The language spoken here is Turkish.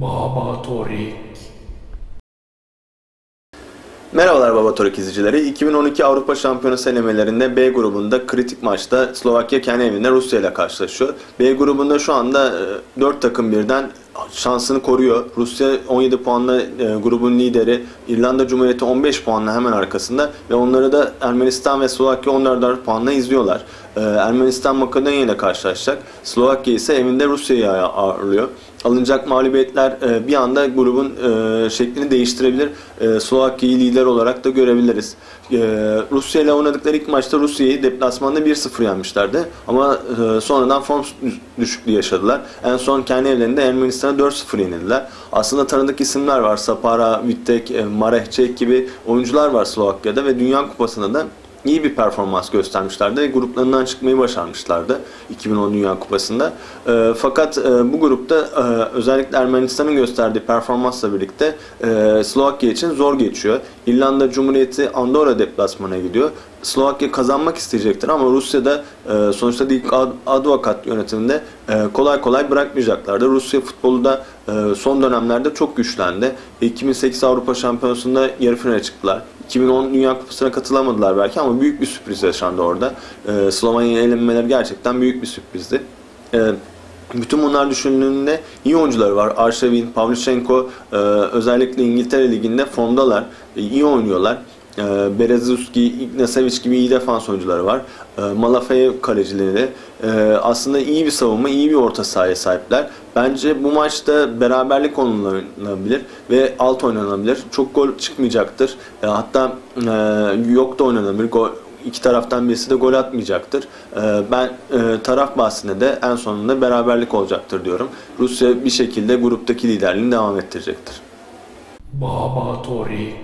Baba Torik. Merhabalar Baba Torik izleyicileri. 2012 Avrupa Şampiyonası elemelerinde B grubunda kritik maçta Slovakya kendi evinde Rusya ile karşılaşıyor. B grubunda şu anda 4 takım birden şansını koruyor. Rusya 17 puanla e, grubun lideri. İrlanda Cumhuriyeti 15 puanla hemen arkasında ve onları da Ermenistan ve Slovakya 14 puanla izliyorlar. E, Ermenistan Makedonya ile karşılaşacak. Slovakya ise evinde Rusya'yı ağırlıyor. Alınacak mağlubiyetler e, bir anda grubun e, şeklini değiştirebilir. E, Slovakya'yı lider olarak da görebiliriz. E, Rusya ile oynadıkları ilk maçta Rusya'yı deplasmanda 1-0 yenmişlerdi. Ama e, sonradan form düşüklüğü yaşadılar. En son kendi evlerinde Ermenistan'a 4-0 yenildiler. Aslında tanıdık isimler var. Sapara, Vittek, e, Marehçek gibi oyuncular var Slovakya'da ve Dünya Kupası'nda da iyi bir performans göstermişlerdi gruplarından çıkmayı başarmışlardı 2010 Dünya Kupası'nda. E, fakat e, bu grupta e, özellikle Ermenistan'ın gösterdiği performansla birlikte e, Slovakya için zor geçiyor. İrlanda Cumhuriyeti Andorra deplasmana gidiyor. Slovakya kazanmak isteyecektir ama Rusya'da e, sonuçta ilk advokat yönetiminde kolay kolay bırakmayacaklardı. Rusya futbolu da son dönemlerde çok güçlendi. 2008 Avrupa Şampiyonası'nda yarı finale çıktılar. 2010 Dünya Kupası'na katılamadılar belki ama büyük bir sürpriz yaşandı orada. E, Slovanya'ya elenmeleri gerçekten büyük bir sürprizdi. E, bütün bunlar düşündüğünde iyi oyuncuları var. Arşavin, Pavlyuchenko e, özellikle İngiltere Ligi'nde formdalar. E, iyi oynuyorlar. E, Berezuski, Ignasevic gibi iyi defans oyuncuları var. E, Malafeyev kalecileri. E, aslında iyi bir savunma, iyi bir orta sahaya sahipler. Bence bu maçta beraberlik oynanabilir ve alt oynanabilir. Çok gol çıkmayacaktır. E, hatta e, yok da oynanabilir. Gol, iki taraftan birisi de gol atmayacaktır. Ben e, taraf bahsinde de en sonunda beraberlik olacaktır diyorum. Rusya bir şekilde gruptaki liderliğini devam ettirecektir. Baba Torik.